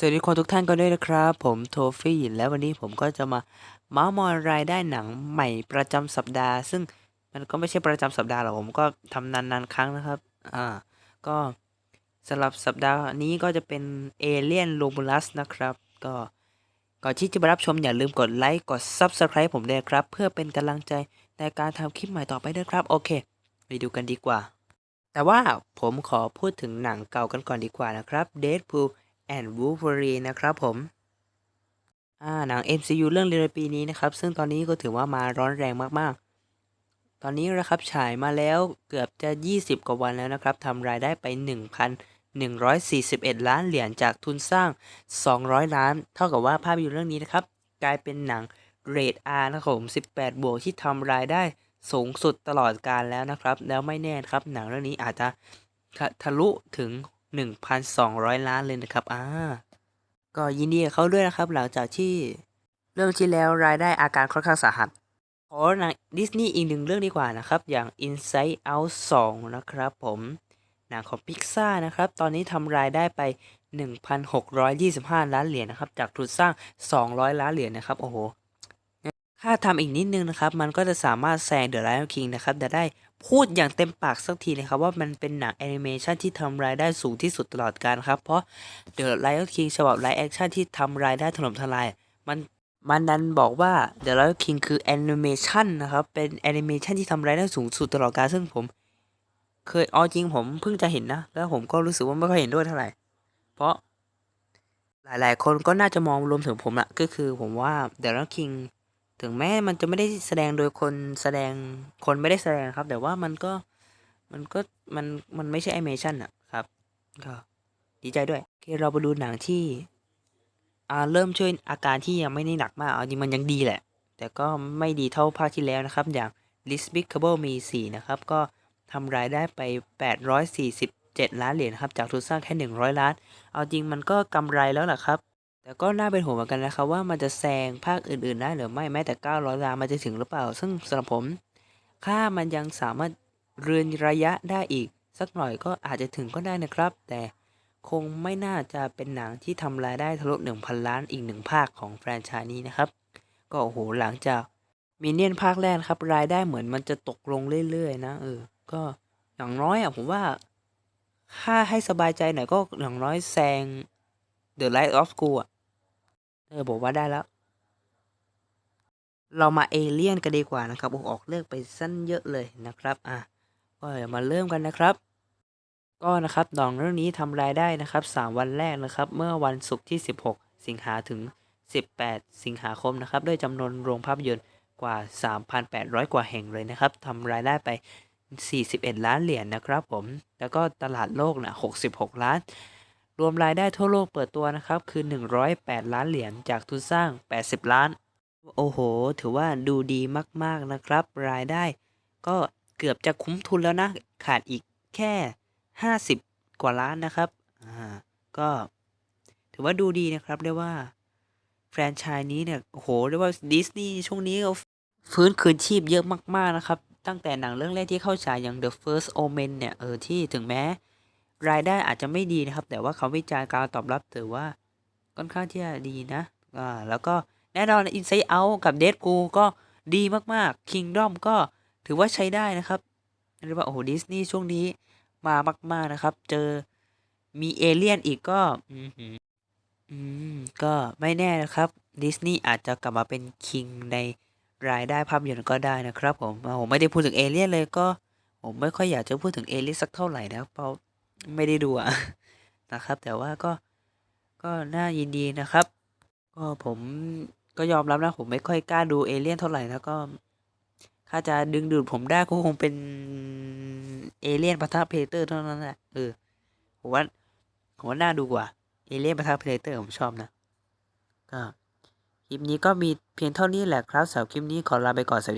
สวัสดีคนทุกท่านกันด้วยนะครับ ผมโทฟี่และวันนี้ผมก็จะมาเมาส์มอยรายได้หนังใหม่ประจำสัปดาห์ ซึ่งมันก็ไม่ใช่ประจำสัปดาห์หรอกผมก็ทำนานๆครั้งนะครับอ่าก็สำหรับสัปดาห์นี้ก็จะเป็นเอเลียนโ o บูลัสนะครับ ก็ก่อนที่จะไปรับชมอย่าลืมกดไลค์กด Subscribe ผมด้วยครับ เพื่อเป็นกำลังใจในการทำคลิปใหม่ต่อไปด้วยครับ โอเค ไปดูกันดีกว่า แต่ว่าผมขอพูดถึงหนังเก่ากันก่อนดีกว่านะครับ Deadpool and Wolverine นะครับผมหนัง MCU เรื่องเรียนปีนี้นะครับ ซึ่งตอนนี้ก็ถือว่ามาร้อนแรงมากๆ ตอนนี้นะครับฉายมาแล้วเกือบจะ 20 กว่าวันแล้วนะครับทำรายได้ไป 1,141 ล้านเหรียญจากทุนสร้าง 200 ล้าน เท่ากับว่าภาพยนตร์เรื่องนี้นะครับ กลายเป็นหนังเรท R นะครับผม 18 บวกที่ทำรายได้สูงสุดตลอดการแล้วนะครับ แล้วไม่แน่ครับ หนังเรื่องนี้อาจจะทะลุถึง 1,200 ล้านเลยนะครับอ่าก็ยินดีกับเขาด้วยนะครับ หลังจากที่เรื่องที่แล้วรายได้อาการค่อนข้างสาหัสขอหนังดิสนีย์อีกหนึ่งเรื่องดีกว่านะครับ อย่าง Inside Out 2 นะครับผมหนังของ Pixar นะครับ ตอนนี้ทำรายได้ไป 1,625 ล้านเหรียญนะครับ จากทุนสร้าง 200 ล้านเหรียญนะครับ โอ้โห ถ้าทำอีกนิดนึงนะครับ มันก็จะสามารถแซง The Lion King นะครับ จะได้ พูดอย่างเต็มปากสักทีนะครับว่ามันเป็นหนังแอนิเมชันที่ทำรายได้สูงที่สุดตลอดกาลครับ เพราะ The Lion King ฉบับไลฟ์แอคชั่นที่ทำรายได้ถล่มทลาย มันมันดันบอกว่า The Lion King คือแอนิเมชันนะครับ เป็นแอนิเมชันที่ทำรายได้สูงสุดตลอดกาลซึ่งผม เคยเอาจริงผมเพิ่งจะเห็นนะ แล้วผมก็รู้สึกว่าไม่ค่อยเห็นด้วยเท่าไหร่ เพราะหลาย ๆ คนก็น่าจะมองรวมถึงผมละก็คือผมว่า The Lion King ถึงแม้มันจะไม่ได้แสดงโดยคนแสดงคนไม่ได้แสดงครับ แต่ว่ามันก็มันก็มันมันไม่ใช่แอนิเมชันอะครับก็ดีใจด้วยโอเคเราไปดูหนังที่อ่าเริ่มช่วยอาการที่ยังไม่ได้หนักมากเอาจริงมันยังดีแหละ แต่ก็ไม่ดีเท่าภาคที่แล้วนะครับ อย่าง l i s b i c a b l e มี4นะครับ ก็ทำรายได้ไป 847 ล้านเหรียญครับ จากทุนสร้างแค่ 100 ล้าน เอาจริงมันก็กำไรแล้วล่ะครับ แต่ก็น่าเป็นห่วงเหมือนกันนะครับว่ามันจะแซงภาคอื่นๆได้หรือไม่แม้แต่ 900 ล้านมันจะถึงหรือเปล่า ซึ่งสำหรับผมค่ามันยังสามารถเรือนระยะได้อีก สักหน่อยก็อาจจะถึงก็ได้นะครับ แต่คงไม่น่าจะเป็นหนังที่ทำรายได้ทะลุ 1,000 ล้านอีกหนึ่งภาคของแฟรนไชส์นี้นะครับ ก็โอ้โหหลังจากมินเนี่ยนภาคแรกครับรายได้เหมือนมันจะตกลงเรื่อยๆนะเออก็อย่างน้อยอะผมว่าถ้าให้สบายใจหน่อยก็อย่างน้อยแซง The Light of School อะ เออบอกว่าได้แล้ว เรามาเอเลี่ยนกันดีกว่านะครับโอ้ออกเลือกไปสั้นเยอะเลยนะครับ อะก็เดี๋ยวมาเริ่มกันนะครับ ก็นะครับหนองเรื่องนี้ทำรายได้นะครับ 3 วันแรกนะครับ เมื่อวันศุกร์ที่ 16 สิงหาถึง 18 สิงหาคมนะครับ ด้วยจำนวนโรงภาพยนตร์กว่า 3,800 กว่าแห่งเลยนะครับทำรายได้ไป 41 ล้านเหรียญนะครับผม แล้วก็ตลาดโลกนะ66 ล้าน รวมรายได้ทั่วโลกเปิดตัวนะครับ คือ 108 ล้านเหรียญจากทุนสร้าง 80 ล้าน โอ้โห ถือว่าดูดีมากๆนะครับ รายได้ก็เกือบจะคุ้มทุนแล้วนะ ขาดอีกแค่ 50 กว่าล้านนะครับอ่าก็ถือว่าดูดีนะครับเรียกว่า แฟรนไชส์นี้เนี่ยโอ้โหเรียกว่าดิสนีย์ช่วงนี้เขาฟื้นคืนชีพเยอะมากๆนะครับ ตั้งแต่หนังเรื่องแรกที่เข้าฉายอย่าง The First Omen เนี่ยเออที่ถึงแม้ รายได้อาจจะไม่ดีนะครับ แต่ว่าเขาวิจารณ์การตอบรับถือว่าค่อนข้างที่จะดีนะอ่าแล้วก็แน่นอน Inside Out กับ Deadpool ก็ดีมากๆ Kingdom ก็ถือว่าใช้ได้นะครับเรียกว่าโอ้โหดิสนีย์ช่วงนี้มามาก ๆนะครับ เจอมีเอเลี่ยนอีกก็อืมอืมก็ไม่แน่นะครับดิสนีย์อาจจะกลับมาเป็นคิงในรายได้ภาพยนตร์ก็ได้นะครับผมอ่าผมไม่ได้พูดถึงเอเลี่ยนเลยก็ ผมไม่ค่อยอยากจะพูดถึงเอเลี่ยนสักเท่าไหร่นะเพราะ ไม่ได้ดูอะนะครับ แต่ว่าก็ก็น่ายินดีนะครับ ก็ผมก็ยอมรับนะผมไม่ค่อยกล้าดูเอเลี่ยนเท่าไหร่แล้วก็ถ้าจะดึงดูดผมได้ก็คงเป็นเอเลี่ยนปะทะเพเตอร์เท่านั้นแหละเออผมว่าผมว่าน่าดูกว่าเอเลี่ยนปะทะเพเตอร์ผมชอบนะก็คลิปนี้ก็มีเพียงเท่านี้แหละครับสำหรับคลิปนี้ขอลาไปก่อนสวัสดี